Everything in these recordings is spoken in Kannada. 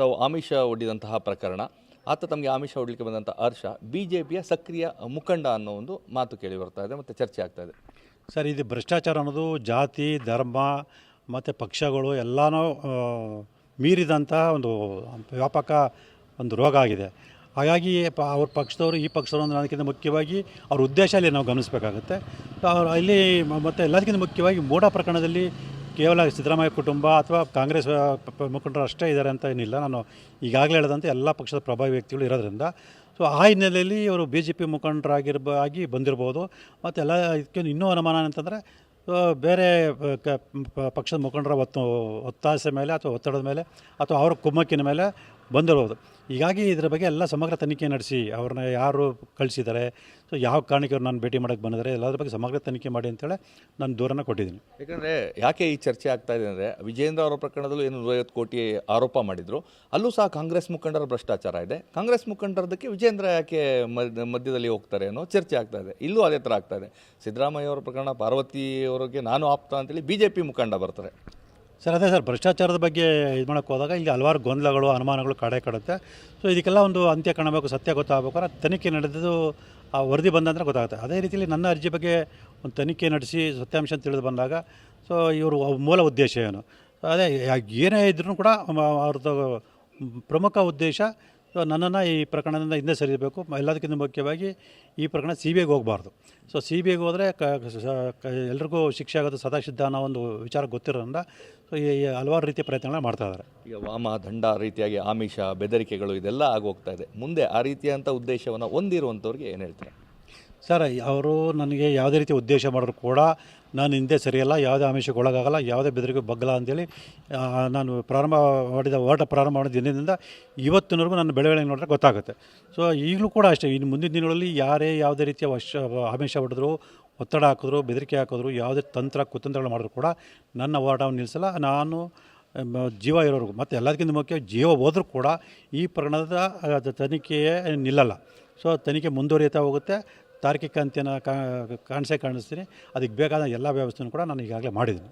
ತಾವು ಆಮಿಷ ಒಡ್ಡಿದಂತಹ ಪ್ರಕರಣ. ಆತ ತಮಗೆ ಆಮಿಷ ಒಡ್ಲಿಕ್ಕೆ ಬಂದಂಥ ಹರ್ಷ ಬಿ ಜೆ ಪಿಯ ಸಕ್ರಿಯ ಮುಖಂಡ ಅನ್ನೋ ಒಂದು ಮಾತು ಕೇಳಿ ಬರ್ತಾ ಇದೆ, ಮತ್ತು ಚರ್ಚೆ ಆಗ್ತಾ ಇದೆ. ಸರ್, ಇದು ಭ್ರಷ್ಟಾಚಾರ ಅನ್ನೋದು ಜಾತಿ, ಧರ್ಮ, ಮತ್ತು ಪಕ್ಷಗಳು ಎಲ್ಲನೂ ಮೀರಿದಂಥ ಒಂದು ವ್ಯಾಪಕ ಒಂದು ರೋಗ ಆಗಿದೆ. ಹಾಗಾಗಿ ಪ, ಅವ್ರ ಪಕ್ಷದವರು, ಈ ಪಕ್ಷದವರು ಅಂದರೆ ಅದಕ್ಕಿಂತ ಮುಖ್ಯವಾಗಿ ಅವ್ರ ಉದ್ದೇಶ ಅಲ್ಲಿ ನಾವು ಗಮನಿಸಬೇಕಾಗುತ್ತೆ. ಅಲ್ಲಿ ಮತ್ತು ಎಲ್ಲದಕ್ಕಿಂತ ಮುಖ್ಯವಾಗಿ ಮೋಡ ಪ್ರಕರಣದಲ್ಲಿ ಕೇವಲ ಸಿದ್ದರಾಮಯ್ಯ ಕುಟುಂಬ ಅಥವಾ ಕಾಂಗ್ರೆಸ್ ಮುಖಂಡರು ಅಷ್ಟೇ ಇದ್ದಾರೆ ಅಂತ ಏನಿಲ್ಲ. ನಾನು ಈಗಾಗಲೇ ಹೇಳಿದಂತೆ ಎಲ್ಲ ಪಕ್ಷದ ಪ್ರಭಾವಿ ವ್ಯಕ್ತಿಗಳು ಇರೋದ್ರಿಂದ. ಸೊ ಆ ಹಿನ್ನೆಲೆಯಲ್ಲಿ ಇವರು ಬಿ ಜೆ ಪಿ ಮುಖಂಡರಾಗಿರ್ಬ, ಆಗಿ ಬಂದಿರ್ಬೋದು. ಮತ್ತು ಎಲ್ಲ ಇದಕ್ಕೆ ಇನ್ನೂ ಅನುಮಾನ ಅಂತಂದರೆ ಬೇರೆ ಕ- ಪಕ್ಷದ ಮುಖಂಡರ ಒತ್ತು, ಒತ್ತಾಸೆ ಮೇಲೆ ಅಥವಾ ಒತ್ತಡದ ಮೇಲೆ ಅಥವಾ ಅವರ ಕುಮ್ಮಕ್ಕಿನ ಮೇಲೆ ಬಂದಿರೋದು. ಹೀಗಾಗಿ ಇದರ ಬಗ್ಗೆ ಎಲ್ಲ ಸಮಗ್ರ ತನಿಖೆ ನಡೆಸಿ, ಅವ್ರನ್ನ ಯಾರು ಕಳಿಸಿದ್ದಾರೆ, ಸೊ ಯಾವ ಕಾರಣಕ್ಕೆ ಅವ್ರು ನಾನು ಭೇಟಿ ಮಾಡೋಕ್ಕೆ ಬಂದಿದ್ದಾರೆ, ಎಲ್ಲದ್ರ ಬಗ್ಗೆ ಸಮಗ್ರ ತನಿಖೆ ಮಾಡಿ ಅಂತೇಳಿ ನಾನು ದೂರನ್ನು ಕೊಟ್ಟಿದ್ದೀನಿ. ಯಾಕಂದರೆ ಯಾಕೆ ಈ ಚರ್ಚೆ ಆಗ್ತಾ ಇದೆ ಅಂದರೆ ವಿಜೇಂದ್ರ ಅವರ ಪ್ರಕರಣದಲ್ಲೂ ಏನು ನೂರೈವತ್ತು ಕೋಟಿ ಆರೋಪ ಮಾಡಿದರು. ಅಲ್ಲೂ ಸಹ ಕಾಂಗ್ರೆಸ್ ಮುಖಂಡರ ಭ್ರಷ್ಟಾಚಾರ ಇದೆ. ಕಾಂಗ್ರೆಸ್ ಮುಖಂಡರದಕ್ಕೆ ವಿಜೇಂದ್ರ ಯಾಕೆ ಮಧ್ಯ- ಮಧ್ಯದಲ್ಲಿ ಹೋಗ್ತಾರೆ ಅನ್ನೋ ಚರ್ಚೆ ಆಗ್ತಾ ಇದೆ. ಇಲ್ಲೂ ಅದೇ ಥರ ಆಗ್ತಾ ಇದೆ. ಸಿದ್ದರಾಮಯ್ಯ ಅವರ ಪ್ರಕರಣ, ಪಾರ್ವತಿ ಅವರಿಗೆ ನಾನು ಆಪ್ತ ಅಂತೇಳಿ ಬಿ ಜೆ ಪಿ ಮುಖಂಡ ಬರ್ತಾರೆ. ಸರ್, ಅದೇ ಸರ್, ಭ್ರಷ್ಟಾಚಾರದ ಬಗ್ಗೆ ಇದು ಮಾಡೋಕ್ಕೆ ಹೋದಾಗ ಇಲ್ಲಿ ಹಲವಾರು ಗೊಂದಲಗಳು, ಅನುಮಾನಗಳು ಕಾಡೆ ಕಡುತ್ತೆ. ಸೊ ಇದಕ್ಕೆಲ್ಲ ಒಂದು ಅಂತ್ಯ ಕಾಣಬೇಕು, ಸತ್ಯ ಗೊತ್ತಾಗಬೇಕು. ಅಂದ್ರೆ ತನಿಖೆ ನಡೆದಿದ್ದು ಆ ವರದಿ ಬಂದಂದ್ರೆ ಗೊತ್ತಾಗುತ್ತೆ. ಅದೇ ರೀತಿಯಲ್ಲಿ ನನ್ನ ಅರ್ಜಿ ಬಗ್ಗೆ ಒಂದು ತನಿಖೆ ನಡೆಸಿ ಸತ್ಯಾಂಶ ತಿಳಿದು ಬಂದಾಗ ಸೊ ಇವರು ಮೂಲ ಉದ್ದೇಶ ಏನು? ಅದೇ ಏನೇ ಇದ್ರೂ ಕೂಡ ಅವ್ರದ್ದು ಪ್ರಮುಖ ಉದ್ದೇಶ ಸೊ ನನ್ನನ್ನು ಈ ಪ್ರಕರಣದಿಂದ ಹಿಂದೆ ಸರಿಯಬೇಕು. ಎಲ್ಲದಕ್ಕಿಂತ ಮುಖ್ಯವಾಗಿ ಈ ಪ್ರಕರಣ ಸಿ ಬಿ ಐಗೆ ಹೋಗಬಾರ್ದು ಸೊ ಸಿ ಬಿ ಐಗೆ ಹೋದರೆ ಕ, ಎಲ್ರಿಗೂ ಶಿಕ್ಷೆ ಆಗೋದು ಸದಾ ಸಿದ್ಧ ಅನ್ನೋ ಒಂದು ವಿಚಾರ ಗೊತ್ತಿರೋದ್ರಿಂದ ಸೊ ಈ ಹಲವಾರು ರೀತಿಯ ಪ್ರಯತ್ನಗಳನ್ನ ಮಾಡ್ತಾ ಇದ್ದಾರೆ. ಈಗ ವಾಮ, ದಂಡ ರೀತಿಯಾಗಿ ಆಮಿಷ, ಬೆದರಿಕೆಗಳು ಇದೆಲ್ಲ ಆಗೋಗ್ತಾ ಇದೆ. ಮುಂದೆ ಆ ರೀತಿಯಂಥ ಉದ್ದೇಶವನ್ನು ಹೊಂದಿರುವಂಥವ್ರಿಗೆ ಏನು ಹೇಳ್ತಾರೆ? ಸರ್, ಅವರು ನನಗೆ ಯಾವುದೇ ರೀತಿ ಉದ್ದೇಶ ಮಾಡಿದ್ರು ಕೂಡ ನಾನು ಹಿಂದೆ ಸರಿಯಲ್ಲ, ಯಾವುದೇ ಆಮಿಷಕ್ಕೆ ಒಳಗಾಗಲ್ಲ, ಯಾವುದೇ ಬೆದರಿಕೆ ಬಗ್ಗಲ್ಲ ಅಂತೇಳಿ ನಾನು ಪ್ರಾರಂಭ ಮಾಡಿದ ಹೋರಾಟ ಪ್ರಾರಂಭ ಮಾಡಿದ ದಿನದಿಂದ ಇವತ್ತಿನವರೆಗೂ ನನ್ನ ಬೆಳವಣಿಗೆ ನೋಡಿದ್ರೆ ಗೊತ್ತಾಗುತ್ತೆ. ಸೊ ಈಗಲೂ ಕೂಡ ಅಷ್ಟೇ, ಇನ್ನು ಮುಂದಿನ ದಿನಗಳಲ್ಲಿ ಯಾರೇ ಯಾವುದೇ ರೀತಿಯ ವಶ, ಆಮಿಷ ಹೊಡೆದ್ರು, ಒತ್ತಡ ಹಾಕಿದ್ರು, ಬೆದರಿಕೆ ಹಾಕಿದ್ರು, ಯಾವುದೇ ತಂತ್ರ, ಕುತಂತ್ರಗಳು ಮಾಡಿದ್ರು ಕೂಡ ನನ್ನ ಹೋರಾಟವನ್ನು ನಿಲ್ಲಿಸಲ್ಲ. ನಾನು ಜೀವ ಇರೋರ್ಗು ಮತ್ತು ಎಲ್ಲದಕ್ಕಿಂತ ಮುಖ್ಯ ಜೀವ ಹೋದರೂ ಕೂಡ ಈ ಪ್ರಕರಣದ ತನಿಖೆಯೇ ನಿಲ್ಲಲ್ಲ. ಸೊ ತನಿಖೆ ಮುಂದುವರಿಯುತ್ತಾ ಹೋಗುತ್ತೆ. ತಾರ್ಕಿಕ ಅಂತ್ಯನ ಕಾಣಿಸೇ ಕಾಣಿಸ್ತೀನಿ. ಅದಕ್ಕೆ ಬೇಕಾದ ಎಲ್ಲ ವ್ಯವಸ್ಥೆನೂ ಕೂಡ ನಾನು ಈಗಾಗಲೇ ಮಾಡಿದ್ದೀನಿ.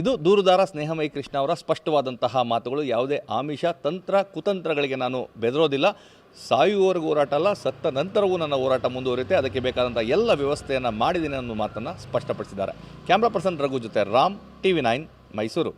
ಇದು ದೂರುದಾರ ಸ್ನೇಹಮಯಿ ಕೃಷ್ಣ ಅವರ ಸ್ಪಷ್ಟವಾದಂತಹ ಮಾತುಗಳು. ಯಾವುದೇ ಆಮಿಷ, ತಂತ್ರ, ಕುತಂತ್ರಗಳಿಗೆ ನಾನು ಬೆದರೋದಿಲ್ಲ. ಸಾಯುವವರೆಗೂ ಹೋರಾಟ ಅಲ್ಲ, ಸತ್ತ ನಂತರವೂ ನನ್ನ ಹೋರಾಟ ಮುಂದುವರಿಯುತ್ತೆ. ಅದಕ್ಕೆ ಬೇಕಾದಂಥ ಎಲ್ಲ ವ್ಯವಸ್ಥೆಯನ್ನು ಮಾಡಿದ್ದೀನಿ ಅನ್ನೋ ಮಾತನ್ನು ಸ್ಪಷ್ಟಪಡಿಸಿದ್ದಾರೆ. ಕ್ಯಾಮ್ರಾ ಪರ್ಸನ್ ರಘು ಜೊತೆ Ram T V nine, Mysuru.